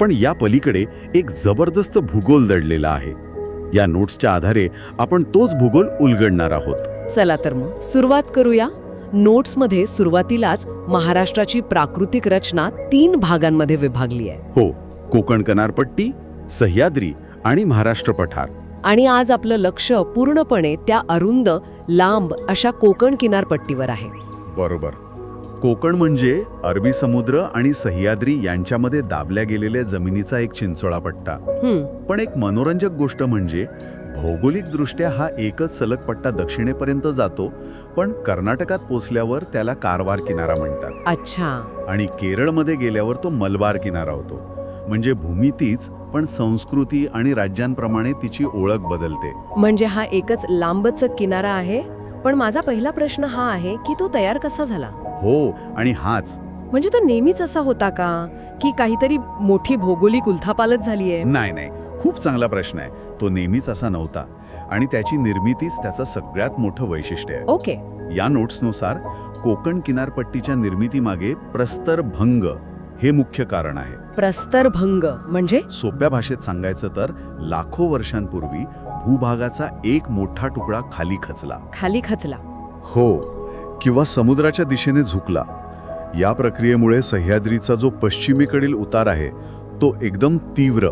पण या पलीकडे एक जबरदस्त भूगोल दडलेला आहे. या नोट्सच्या आधारे आपण तोच भूगोल उलगडणार आहोत. चला तर मग सुरुवात करूया. नोट्समध्ये सुरुवातीलाच महाराष्ट्राची प्राकृतिक रचना तीन भागांमध्ये विभागली आहे. हो कोकण किनारपट्टी सह्याद्री आणि महाराष्ट्र पठार. आणि आज आपलं लक्ष पूर्णपणे त्या अरुंद लांब अशा कोकण किनारपट्टीवर आहे. बरोबर. कोकण म्हणजे अरबी समुद्र आणि सह्याद्री यांच्यामध्ये दाबल्या गेलेल्या जमिनीचा एक चिंचोळा पट्टा. पण एक मनोरंजक गोष्ट म्हणजे भौगोलिकदृष्ट्या हा एकच सलग पट्टा दक्षिणेपर्यंत जातो पण कर्नाटकात पोचल्यावर त्याला कारवार किनारा म्हणतात. अच्छा. आणि केरळमध्ये गेल्यावर तो मलबार किनारा होतो. म्हणजे भूमी तीच पण संस्कृती आणि राज्यांप्रमाणे तिची ओळख बदलते. म्हणजे हा एकच लांबच किनारा आहे? पण माझा पहिला प्रश्न हा आहे की तो तयार कसा झाला? हो आणि हाच. म्हणजे तो नेहमीच असा होता का? की काहीतरी मोठी भौगोलिक उलथापालत झालीये? नाही नाही. खूप चांगला प्रश्न आहे. तो नेहमीच असा नव्हता. आणि त्याची निर्मितीच त्याचं सगळ्यात मोठं वैशिष्ट्य आहे. ओके. या नोट्सनुसार कोकण किनारपट्टीच्या निर्मितीमागे प्रस्तर भंग हे मुख्य कारण आहे. प्रस्तरभंग म्हणजे? सोप्या भाषेत सांगायचं तर लाखो वर्षांपूर्वी भूभागाचा एक मोठा तुकडा खाली खचला. खाली खचला. हो किंवा समुद्राच्या दिशेने झुकला. या प्रक्रियेमुळे सह्याद्रीचा जो पश्चिमेकडील उतार आहे तो एकदम तीव्र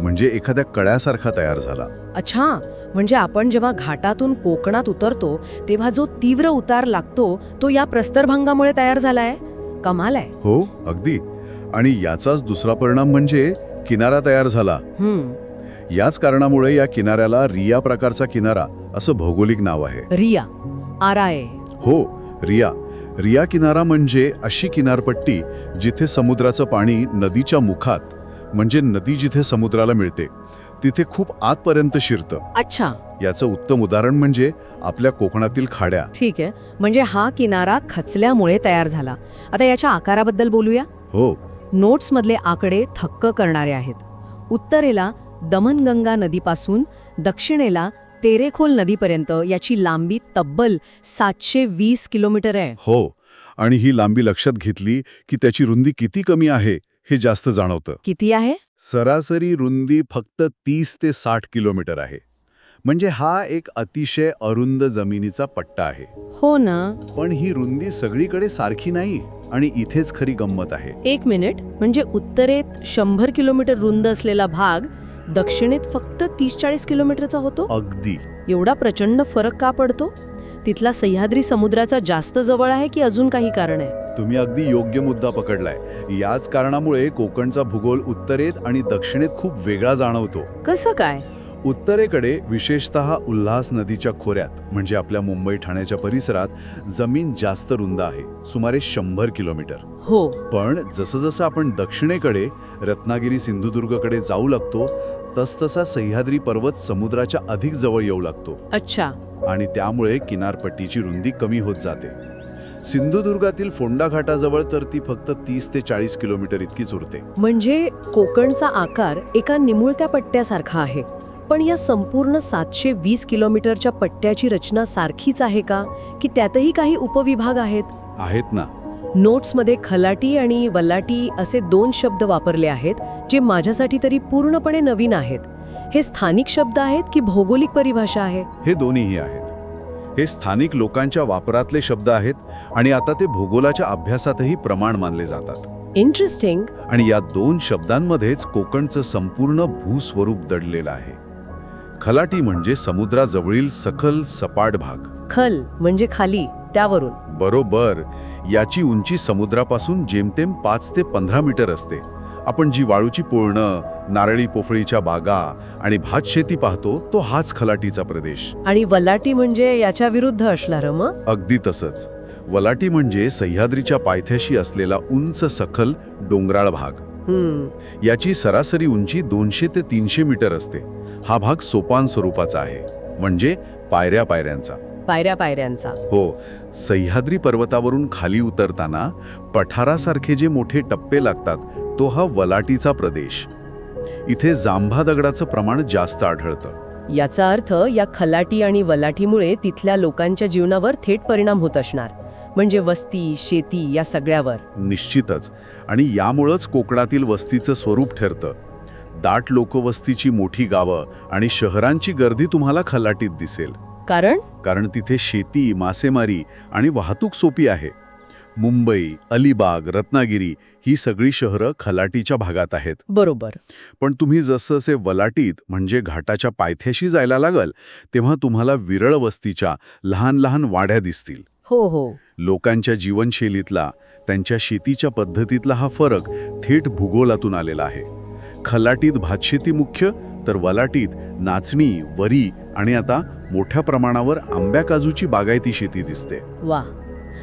म्हणजे एखाद्या कळ्यासारखा तयार झाला. अच्छा म्हणजे आपण जेव्हा घाटातून कोकणात उतरतो तेव्हा जो तीव्र उतार लागतो तो या प्रस्तरभंगामुळे तयार झालाय? कमाल आहे. हो अगदी. आणि याचाच दुसरा परिणाम म्हणजे किनारा तयार झाला. हम्म. याच कारणामुळे या किनाऱ्याला रिया प्रकारचा किनारा असं भौगोलिक नाव आहे. रिया. आराय हो रिया. रिया किनारा म्हणजे अशी किनारपट्टी जिथे समुद्राचं पाणी नदीच्या मुखात म्हणजे नदी जिथे समुद्राला मिळते तिथे खूप आतपर्यंत शिरतं. अच्छा. याचं उत्तम उदाहरण म्हणजे आपल्या कोकणातील खाड्या. ठीक आहे. म्हणजे हा किनारा खचल्यामुळे तयार झाला. आता याच्या आकाराबद्दल बोलूया? हो. नोट्समधले आकडे थक्क करणारे आहेत. उत्तरेला दमनगंगा नदीपासून दक्षिणेला तेरेखोल नदीपर्यंत याची लांबी तब्बल सातशे वीस किलोमीटर आहे. हो आणि ही लांबी लक्षात घेतली की त्याची रुंदी किती कमी आहे हे जास्त जाणवतं. किती आहे? सरासरी रुंदी फक्त तीस ते साठ किलोमीटर आहे. म्हणजे हा एक अतिशय अरुंद जमिनीचा पट्टा आहे. हो ना. पण ही रुंदी सगळीकडे सारखी नाही आणि इथेच खरी गंमत आहे. एक मिनिट म्हणजे उत्तरेत शंभर किलोमीटर रुंद असलेला भाग दक्षिणेत फक्त तीस चाळीस किलोमीटरचा होतो? अगदी. एवढा प्रचंड फरक का पडतो? तिथला सह्याद्री समुद्राचा जास्त जवळ आहे की अजून काही कारण आहे? तुम्ही अगदी योग्य मुद्दा पकडलाय. याच कारणामुळे कोकणचा भूगोल उत्तरेत आणि दक्षिणेत खूप वेगळा जाणवतो. कसं काय? उत्तरेकडे विशेषतः उल्हास नदीच्या खोऱ्यात म्हणजे आपल्या मुंबई ठाण्याच्या परिसरात जमीन जास्त रुंद आहे सुमारे शंभर किलोमीटर. हो. पण जसं जसं आपण दक्षिणेकडे रत्नागिरी सिंधुदुर्गकडे जाऊ लागतो तसतसा सह्याद्री पर्वत समुद्राच्या अधिक जवळ येऊ लागतो. अच्छा. आणि त्यामुळे किनारपट्टीची रुंदी कमी होत जाते. सिंधुदुर्गातील फोंडा घाटाजवळ तर ती फक्त तीस ते चाळीस किलोमीटर इतकीच उरते म्हणजे कोकणचा आकार एका निमुळत्या पट्ट्यासारखा आहे. पण या संपूर्ण सातशे वीस किलोमीटरच्या पट्ट्याची रचना सारखीच आहे का? की त्यातही काही उपविभाग आहेत? आहेत ना. नोट्समध्ये खलाटी आणि वल्लाटी असे दोन शब्द वापरले आहेत जे माझ्यासाठी तरी पूर्णपणे नवीन आहेत. हे स्थानिक शब्द आहेत की भौगोलिक परिभाषा आहे? हे दोन्हीही आहेत. हे स्थानिक लोकांच्या वापरातले शब्द आहेत आणि आता ते भूगोलाच्या अभ्यासातही प्रमाण मानले जातात. इंटरेस्टिंग आणि या दोन शब्दांमध्येच कोकणचं संपूर्ण भूस्वरूप दडलेलं आहे. खलाटी म्हणजे समुद्राजवळील सखल सपाट भाग. खल म्हणजे खाली त्यावरून. बरोबर. याची उंची समुद्रापासून जेमतेम पाच ते पंधरा मीटर असते. आपण जी वाळूची पोळणं नारळी पोफळीच्या बागा आणि भात शेती पाहतो तो हाच खलाटीचा प्रदेश. आणि वल्लाटी म्हणजे याच्या विरुद्ध असणार मग? अगदी तसंच. वलाटी म्हणजे सह्याद्रीच्या पायथ्याशी असलेला उंच सखल डोंगराळ भाग. याची सरासरी उंची दोनशे ते तीनशे मीटर असते. हा भाग सोपान स्वरूपाचा आहे. म्हणजे पायऱ्या पायऱ्यांचा. पायऱ्या पायऱ्यांचा. हो. सह्याद्री पर्वतावरून खाली उतरताना पठारासारखे जे मोठे टप्पे लागतात तो हा वलाटीचा प्रदेश. इथे जांभा दगडाचं प्रमाण जास्त आढळतं. याचा अर्थ या खलाटी आणि वलाटीमुळे तिथल्या लोकांच्या जीवनावर थेट परिणाम होत असणार. म्हणजे वस्ती शेती या सगळ्यावर. निश्चितच. आणि यामुळंच कोकणातील वस्तीचं स्वरूप ठरतं. दाट लोकवस्तीची मोठी गावं आणि शहरांची गर्दी तुम्हाला खलाटीत दिसेल. कारण? कारण तिथे शेती मासेमारी आणि वाहतूक सोपी आहे. मुंबई अलिबाग रत्नागिरी ही सगळी शहरं खलाटीच्या भागात आहेत. बरोबर. पण तुम्ही जसं असे वलाटीत म्हणजे घाटाच्या पायथ्याशी जायला लागाल तेव्हा तुम्हाला विरळ वस्तीच्या लहान लहान वाड्या दिसतील. हो हो. लोकांच्या जीवनशैलीतला त्यांच्या शेतीच्या पद्धतीतला हा फरक थेट भूगोलातून आलेला आहे. खलाटीत भातशेती मुख्य तर वलाटीत नाचणी वरी आणि आता मोठ्या प्रमाणावर आंब्या काजूची बागायती शेती दिसते. वा.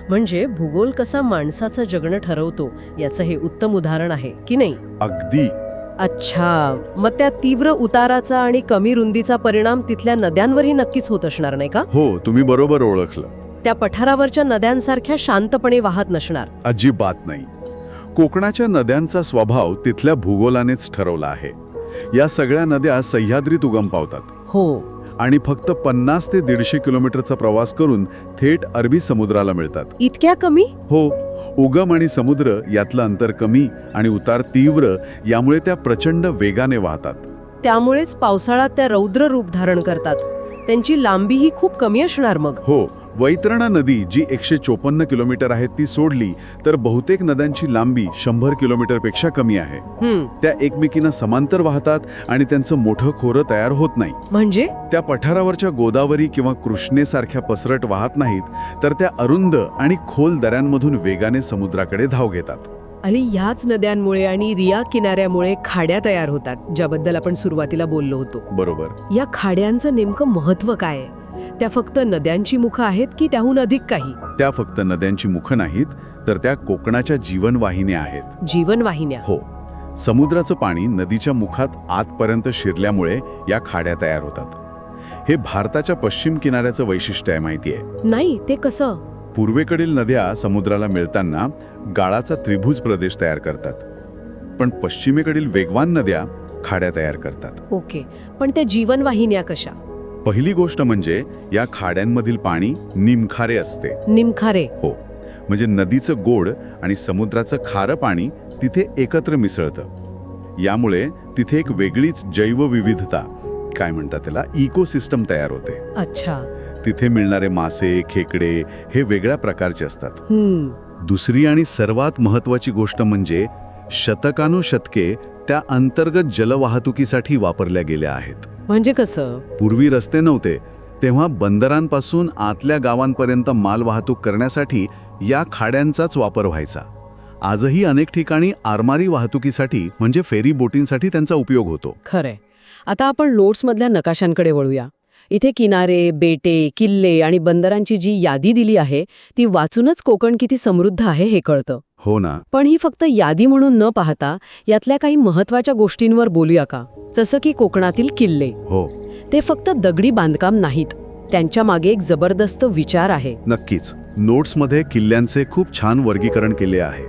म्हणजे भूगोल कसा माणसाचं जगणं ठरवतो याचं हे उत्तम उदाहरण आहे की नाही? अगदी. अच्छा. मग त्या तीव्र उताराचा आणि कमी रुंदीचा परिणाम तिथल्या नद्यांवरही नक्कीच होत असणार नाही का? हो तुम्ही बरोबर ओळखलं. त्या पठारावरच्या नद्यांसारख्या शांतपणे वाहत नसणार. अजिबात नाही. कोकणाच्या नद्यांचा स्वभाव तिथल्या भूगोलानेच ठरवला आहे. या सगळ्या नद्या सह्याद्रीत उगम पावतात हो. आणि फक्त पन्नास ते दीडशे किलोमीटरचा प्रवास करून थेट अरबी समुद्राला मिळतात. इतक्या कमी? हो उगम आणि समुद्र यातलं अंतर कमी आणि उतार तीव्र यामुळे त्या प्रचंड वेगाने वाहतात. त्यामुळेच पावसाळ्यात त्या रौद्र रूप धारण करतात. त्यांची लांबीही खूप कमी असणार मग. हो वैतरणा नदी जी एकशे चोपन्न किलोमीटर आहे ती सोडली तर बहुतेक नद्यांची लांबी शंभर किलोमीटरपेक्षा कमी आहे. त्या एकमेकींना समांतर वाहतात आणि त्यांचं मोठं खोरं तयार होत नाही. म्हणजे? त्या पठारावरच्या गोदावरी किंवा कृष्णेसारख्या पसरट वाहत नाहीत तर त्या अरुंद आणि खोल दऱ्यांमधून वेगाने समुद्राकडे धाव घेतात. आणि ह्याच नद्यांमुळे आणि रिया किनाऱ्यामुळे खाड्या तयार होतात ज्याबद्दल आपण सुरुवातीला बोललो होतो. बरोबर. या खाड्यांचं नेमकं महत्त्व काय आहे? त्या फक्त नद्यांची मुखं आहेत की त्याहून अधिक काही? त्या फक्त नद्यांची मुखं नाहीत तर त्या कोकणाच्या जीवनवाहिन्या आहेत. जीवनवाहिन्या. हो. समुद्राचं पाणी नदीच्या मुखात आतपर्यंत शिरल्यामुळे या खाड्या तयार होतात. हे भारताच्या पश्चिम किनाऱ्याचं वैशिष्ट्य आहे माहिती आहे? नाही ते कसं? पूर्वेकडील नद्या समुद्राला मिळताना गाळाचा त्रिभुज प्रदेश तयार करतात. पण पश्चिमेकडील वेगवान नद्या खाड्या तयार करतात. ओके. पण त्या जीवनवाहिन्या कशा? पहिली गोष्ट म्हणजे या खाड्यांमधील पाणी निमखारे असते. निमखारे. हो. म्हणजे नदीचं गोड आणि समुद्राचं खारं पाणी तिथे एकत्र मिसळतं. यामुळे तिथे एक वेगळीच जैवविविधता काय म्हणतात त्याला इकोसिस्टम तयार होते. अच्छा. तिथे मिळणारे मासे खेकडे हे वेगळ्या प्रकारचे असतात. हम्म. दुसरी आणि सर्वात महत्वाची गोष्ट म्हणजे शतकानुशतके त्या अंतर्गत जलवाहतुकीसाठी वापरल्या गेल्या आहेत. म्हणजे कसं? पूर्वी रस्ते नव्हते. तेव्हा बंदरांपासून आतल्या गावांपर्यंत माल वाहतूक करण्यासाठी या खाड्यांचाच वापर व्हायचा. आजही अनेक ठिकाणी आरमारी वाहतुकीसाठी म्हणजे फेरी बोटींसाठी त्यांचा उपयोग होतो. खरंय. आता आपण लोट्समधल्या नकाशांकडे वळूया. इथे किनारे बेटे किल्ले आणि बंदरांची जी यादी दिली आहे ती वाचूनच कोकण किती समृद्ध आहे हे कळतं. हो ना. पण ही फक्त यादी म्हणून न पाहता यातल्या काही महत्त्वाच्या गोष्टींवर बोलूया का? जसं की कोकणातील किल्ले. हो. ते फक्त दगडी बांधकाम नाहीत. त्यांच्या मागे एक जबरदस्त विचार आहे. नक्कीच. नोट्समध्ये किल्ल्यांचे खूप छान वर्गीकरण केले आहे.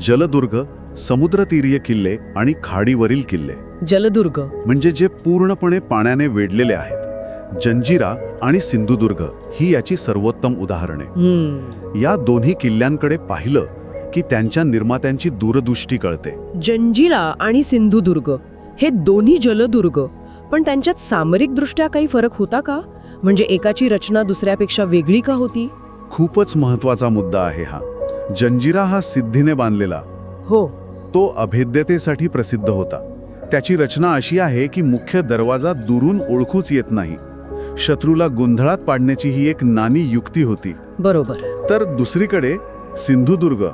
जलदुर्ग समुद्रतीरीय किल्ले आणि खाडीवरील किल्ले. जलदुर्ग. म्हणजे जे पूर्णपणे पाण्याने वेढलेले आहेत. जंजिरा आणि सिंधुदुर्ग ही याची सर्वोत्तम उदाहरणे. या दोन्ही किल्ल्यांकडे पाहिलं की त्यांच्या निर्मात्यांची दूरदृष्टी कळते. जंजिरा आणि सिंधुदुर्ग हे दोन्ही जलदुर्ग. पण त्यांच्यात सामरिकदृष्ट्या काही फरक होता का? म्हणजे एकाची रचना दुसऱ्यापेक्षा वेगळी का होती? खूपच महत्त्वाचा मुद्दा आहे हा. जंजिरा हा सिद्धीने बांधलेला. हो. तो अभेद्यतेसाठी प्रसिद्ध होता. त्याची रचना अशी आहे की मुख्य दरवाजा दुरून ओळखूच येत नाही. शत्रूला गोंधळात पाडण्याची ही एक नानी युक्ती होती. बरोबर. तर दुसरीकडे सिंधुदुर्ग.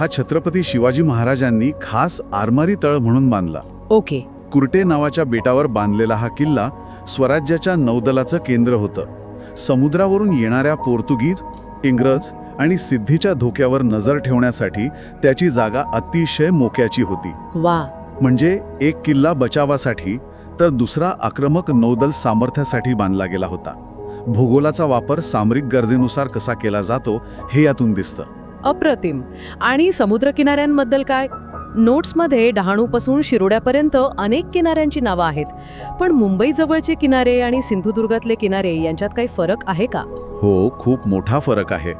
हा छत्रपती शिवाजी महाराजांनी खास आरमारी तळ म्हणून बांधला. ओके. कुर्टे नावाच्या बेटावर बांधलेला हा किल्ला स्वराज्याच्या नौदलाचं केंद्र होतं. समुद्रावरून येणाऱ्या पोर्तुगीज इंग्रज आणि सिद्धीच्या धोक्यावर नजर ठेवण्यासाठी त्याची जागा अतिशय मोक्याची होती. वा. म्हणजे एक किल्ला बचावासाठी तर दुसरा आक्रमक नौदल सामर्थ्यासाठी बांधला गेला होता. भूगोलाचा वापर सामरिक गरजेनुसार कसा केला जातो हे यातून दिसतं. अप्रतिम. आणि समुद्रकिनाऱ्यांबद्दल काय? नोट्समध्ये डहाणूपासून शिरोड्यापर्यंत अनेक किनाऱ्यांची नावं आहेत. पण मुंबईजवळचे किनारे आणि सिंधुदुर्गातले किनारे यांच्यात काही फरक आहे का? हो खूप मोठा फरक आहे.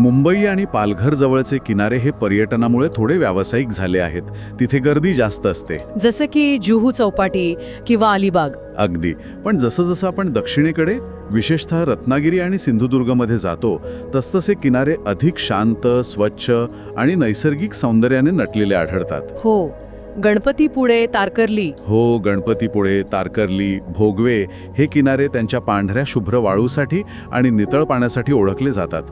मुंबई आणि पालघर जवळचे किनारे हे पर्यटनामुळे थोडे व्यावसायिक झाले आहेत. तिथे गर्दी जास्त असते. जसं की जुहू चौपाटी किंवा अलिबाग. अगदी. पण जसं जसं आपण दक्षिणेकडे विशेषतः रत्नागिरी आणि सिंधुदुर्गमध्ये जातो तसतसे किनारे अधिक शांत स्वच्छ आणि नैसर्गिक सौंदर्याने नटलेले आढळतात. हो. गणपतीपुळे तारकर्ली. हो गणपतीपुळे तारकर्ली भोगवे हे किनारे त्यांच्या पांढऱ्या शुभ्र वाळूसाठी आणि नितळ पाण्यासाठी ओळखले जातात.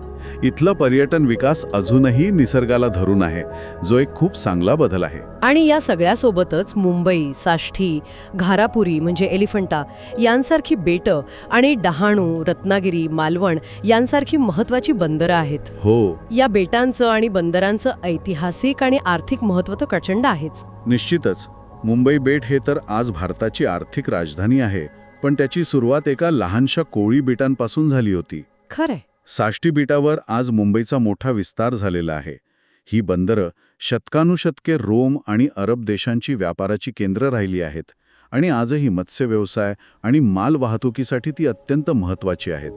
इथलं पर्यटन विकास अजूनही निसर्गाला धरून आहे. जो एक खूप चांगला बदल आहे. आणि या सगळ्यासोबतच मुंबई साष्ठी घारापुरी म्हणजे एलिफंटा यांसारखी बेटं आणि डहाणू रत्नागिरी मालवण यांसारखी महत्वाची बंदरं आहेत. हो. या बेटांचं आणि बंदरांचं ऐतिहासिक आणि आर्थिक महत्त्व तर प्रचंड आहेच. निश्चितच. मुंबई बेट हे तर आज भारताची आर्थिक राजधानी आहे पण त्याची सुरुवात एका लहानशा कोळी बेटांपासून झाली होती. खरंय. साष्टी बेटावर आज मुंबईचा मोठा विस्तार झालेला आहे. ही बंदरं शतकानुशतके रोम आणि अरब देशांची व्यापाराची केंद्र राहिली आहेत आणि आजही मत्स्य व्यवसाय आणि माल वाहतुकीसाठी ती अत्यंत महत्त्वाची आहेत.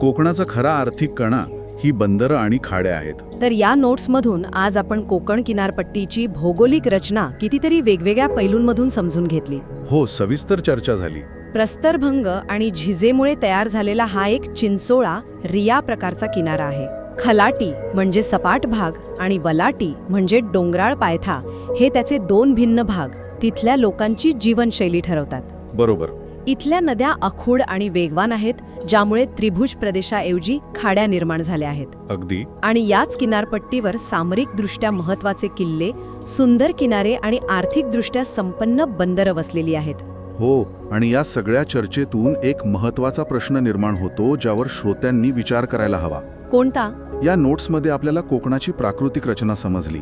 कोकणाचा खरा आर्थिक कणा ही बंदरं आणि खाड्या आहेत. तर या नोट्समधून आज आपण कोकण किनारपट्टीची भौगोलिक रचना कितीतरी वेगवेगळ्या पैलूंमधून समजून घेतली. हो सविस्तर चर्चा झाली. प्रस्तरभंग आणि झिजेमुळे तयार झालेला हा एक चिंचोळा रिया प्रकारचा किनारा आहे. खलाटी म्हणजे सपाट भाग आणि वलाटी म्हणजे डोंगराळ पायथा हे त्याचे दोन भिन्न भाग. तिथल्या लोकांची जीवनशैली ठरवतात. बरोबर. इथल्या नद्या अखूड आणि वेगवान आहेत ज्यामुळे त्रिभुज प्रदेशाऐवजी खाड्या निर्माण झाल्या आहेत. अगदी. आणि याच किनारपट्टीवर सामरिकदृष्ट्या महत्त्वाचे किल्ले सुंदर किनारे आणि आर्थिकदृष्ट्या संपन्न बंदरं वसलेली आहेत. हो आणि या सगळ्या चर्चेतून एक महत्त्वाचा प्रश्न निर्माण होतो ज्यावर श्रोत्यांनी विचार करायला हवा. कोणता? या नोट्समध्ये आपल्याला कोकणाची प्राकृतिक रचना समजली.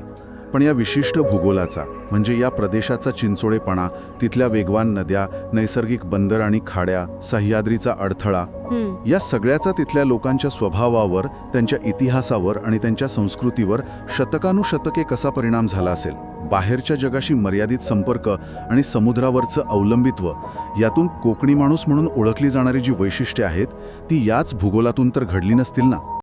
पण या विशिष्ट भूगोलाचा म्हणजे या प्रदेशाचा चिंचोळेपणा तिथल्या वेगवान नद्या नैसर्गिक बंदर आणि खाड्या सह्याद्रीचा अडथळा या सगळ्याचा तिथल्या लोकांच्या स्वभावावर त्यांच्या इतिहासावर आणि त्यांच्या संस्कृतीवर शतकानुशतके कसा परिणाम झाला असेल? बाहेरच्या जगाशी मर्यादित संपर्क आणि समुद्रावरचं अवलंबित्व यातून कोकणी माणूस म्हणून ओळखली जाणारी जी वैशिष्ट्ये आहेत ती याच भूगोलातून तर घडली नसतील ना?